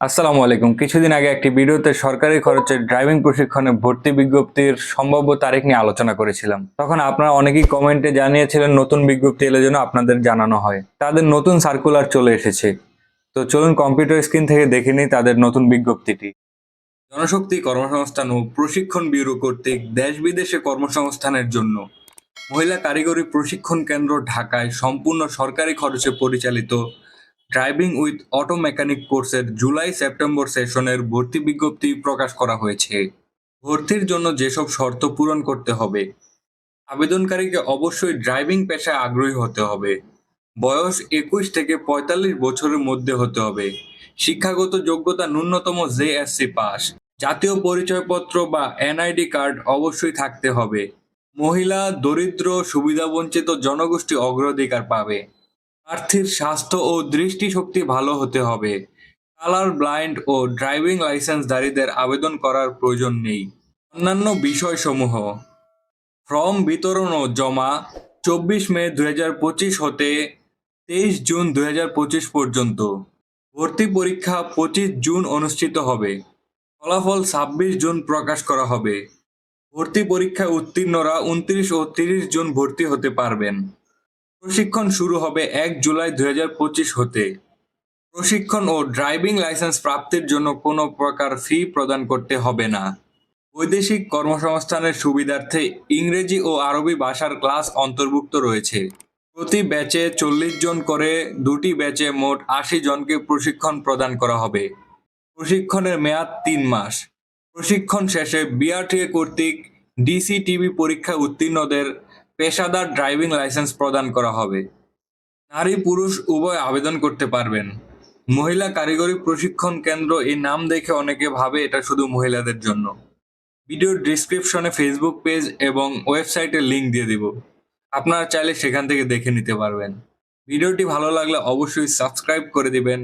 আসসালামু আলাইকুম। কিছুদিন আগে একটি ভিডিওতে সরকারি খরচে ড্রাইভিং প্রশিক্ষণে ভর্তি বিজ্ঞপ্তির সম্ভাব্য তারিখ নিয়ে আলোচনা করেছিলাম। তখন আপনারা অনেকেই কমেন্টে জানিয়েছিলেন, নতুন বিজ্ঞপ্তি এলে যেন আপনাদের জানানো হয়। তাদের নতুন সার্কুলার চলে এসেছে। তো চলুন কম্পিউটার স্ক্রিন থেকে দেখে নিই তাদের নতুন বিজ্ঞপ্তিটি। জনশক্তি কর্মসংস্থান ও প্রশিক্ষণ ব্যুরো কর্তৃক দেশ বিদেশে কর্মসংস্থানের জন্য মহিলা কারিগরি প্রশিক্ষণ কেন্দ্র ঢাকায় সম্পূর্ণ সরকারি খরচে পরিচালিত ড্রাইভিং উইথ অটো মেকানিক কোর্সের জুলাই সেপ্টেম্বর সেশনের ভর্তি বিজ্ঞপ্তি প্রকাশ করা হয়েছে। ভর্তির জন্য যেসব শর্ত পূরণ করতে হবে, আবেদনকারীকে অবশ্যই ড্রাইভিং পেশায় আগ্রহী হতে হবে। বয়স একুশ থেকে পঁয়তাল্লিশ বছরের মধ্যে হতে হবে। শিক্ষাগত যোগ্যতা ন্যূনতম জেএসসি পাস জাতীয় পরিচয়পত্র বা এনআইডি কার্ড অবশ্যই থাকতে হবে। মহিলা দরিদ্র, সুবিধাবঞ্চিত জনগোষ্ঠী অগ্রাধিকার পাবে। প্রার্থীর স্বাস্থ্য ও দৃষ্টিশক্তি ভালো হতে হবে। কালার ব্লাইন্ড ও ড্রাইভিং লাইসেন্সধারীদের আবেদন করার প্রয়োজন নেই। অন্যান্য বিষয়সমূহ। ফর্ম বিতরণ ও জমা চব্বিশ মে দু হাজার পঁচিশ হতে তেইশ জুন দু হাজার পঁচিশ পর্যন্ত। ভর্তি পরীক্ষা পঁচিশ জুন অনুষ্ঠিত হবে। ফলাফল ছাব্বিশ জুন প্রকাশ করা হবে। ভর্তি পরীক্ষায় উত্তীর্ণরা উনত্রিশ ও তিরিশ জুন ভর্তি হতে পারবেন। প্রশিক্ষণ শুরু হবে এক জুলাই দু হাজার পঁচিশ হতে। প্রশিক্ষণ ও ড্রাইভিং লাইসেন্স প্রাপ্তির জন্য কোনো প্রকার ফি প্রদান করতে হবে না। বৈদেশিক কর্মসংস্থানের সুবিধার্থে ইংরেজি ও আরবি ভাষার ক্লাস অন্তর্ভুক্ত রয়েছে। প্রতি ব্যাচে চল্লিশ জন করে দুটি ব্যাচে মোট আশি জনকে প্রশিক্ষণ প্রদান করা হবে। প্রশিক্ষণের মেয়াদ তিন মাস। প্রশিক্ষণ শেষে বিআরটিএ কর্তৃক ডিসিটিভি পরীক্ষা উত্তীর্ণদের পেশাদার ড্রাইভিং লাইসেন্স প্রদান করা হবে। নারী, পুরুষ উভয় আবেদন করতে পারবেন। মহিলা কারিগরি প্রশিক্ষণ কেন্দ্র এই নাম দেখে অনেকে ভাবে এটা শুধু মহিলাদের জন্য। ভিডিওর ডিসক্রিপশনে ফেসবুক পেজ এবং ওয়েবসাইটের লিংক দিয়ে দিব। আপনারা চাইলে সেখান থেকে দেখে নিতে পারবেন। ভিডিওটি ভালো লাগলে অবশ্যই সাবস্ক্রাইব করে দিবেন।